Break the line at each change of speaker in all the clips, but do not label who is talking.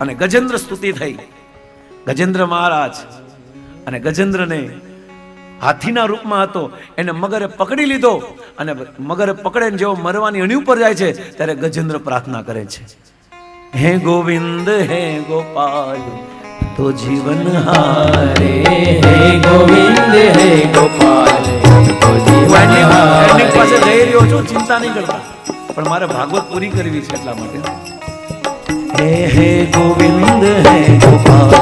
અને ગજેન્દ્ર સ્તુતિ થઈ. ગજેન્દ્ર મહારાજ અને ગજેન્દ્રને હાથીના રૂપમાં હતો. એને મગરે પકડી લીધો અને મગરે પકડે જેવો મરવાની અણી ઉપર જાય છે ત્યારે ગજેન્દ્ર પ્રાર્થના કરે છે. હે ગોવિંદ હે ગોપાલ તો જીવન હારે.
હે ગોવિંદ હે ગોપાલ તો જીવન હારે.
એની પાસે જઈ રહ્યો છું ચિંતા નહીં કરતા. પણ મારે ભાગવત પૂરી કરવી છે એટલા માટે. હે હે ગોવિંદ હે ગોપાલ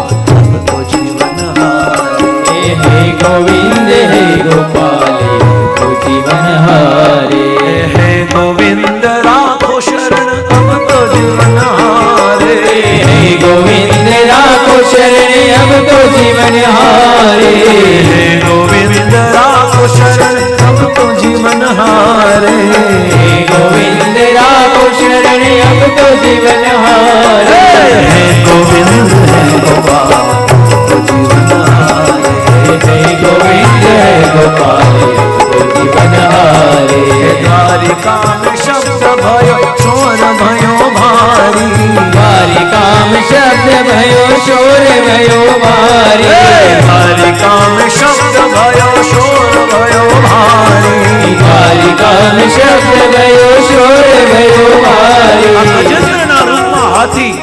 તો જીવન હારે
હે હે ગોવિંદ હે ગોપાલ તો જીવન હારે
હે ગોવિંદ રાખો શરણ અબ તો જીવન હારે
હે ગોવિંદ રાખો શરણે અબ તો જીવન હારે
હે ગોવિંદ રાખો શરણ
ગયો મારી.
મારી કામ શબ્દ ભયો
શોર ભયો મારી.
મારી કામ શબ્દ ગયો શોર ગયો
મારી.
ગજેન્દ્રના રૂપમાં હાથી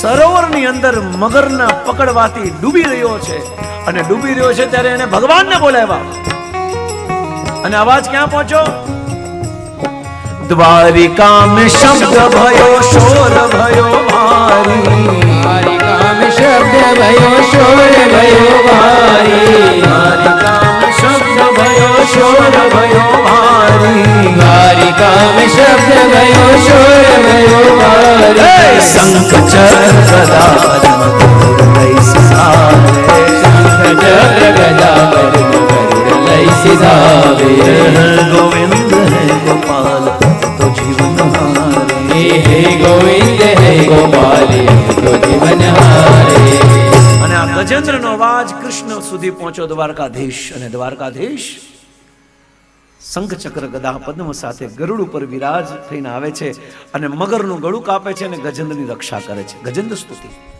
સરોવરની અંદર મગરના પકડવાથી ડૂબી રહ્યો છે. અને ડૂબી રહ્યો છે ત્યારે એને ભગવાનને બોલાવ્યા. અને અવાજ ક્યાં પહોંચ્યો? દ્વારિકા શબ્દ ભયો શોર ભયો
મારી.
ગોવિંદ હે ગોપાલ તો જીવન હારે
હે હે ગોવિંદ હે ગોપાલ તો જીવન હારે
અને આ ગજેન્દ્રનો અવાજ કૃષ્ણ સુધી પહોંચ્યો દ્વારકાધીશ. અને દ્વારકાધીશ શંખ ચક્ર ગદા પદ્મ સાથે ગરુડ ઉપર વિરાજ થઈને આવે છે અને મગરનું ગળું કાપે છે અને ગજેન્દ્રની રક્ષા કરે છે. ગજેન્દ્ર સ્તુતિ.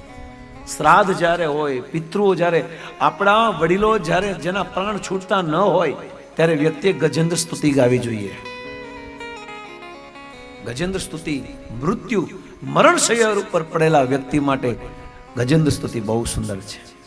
શ્રાદ્ધ જ્યારે હોય, પિતૃઓ જ્યારે, આપણા વડીલો જ્યારે જેના પ્રાણ છૂટતા ન હોય, ત્યારે વ્યક્તિએ ગજેન્દ્ર સ્તુતિ ગાવી જોઈએ. ગજેન્દ્ર સ્તુતિ, મૃત્યુ, મરણ શૈયા ઉપર પડેલા વ્યક્તિ માટે ગજેન્દ્ર સ્તુતિ બહુ સુંદર છે.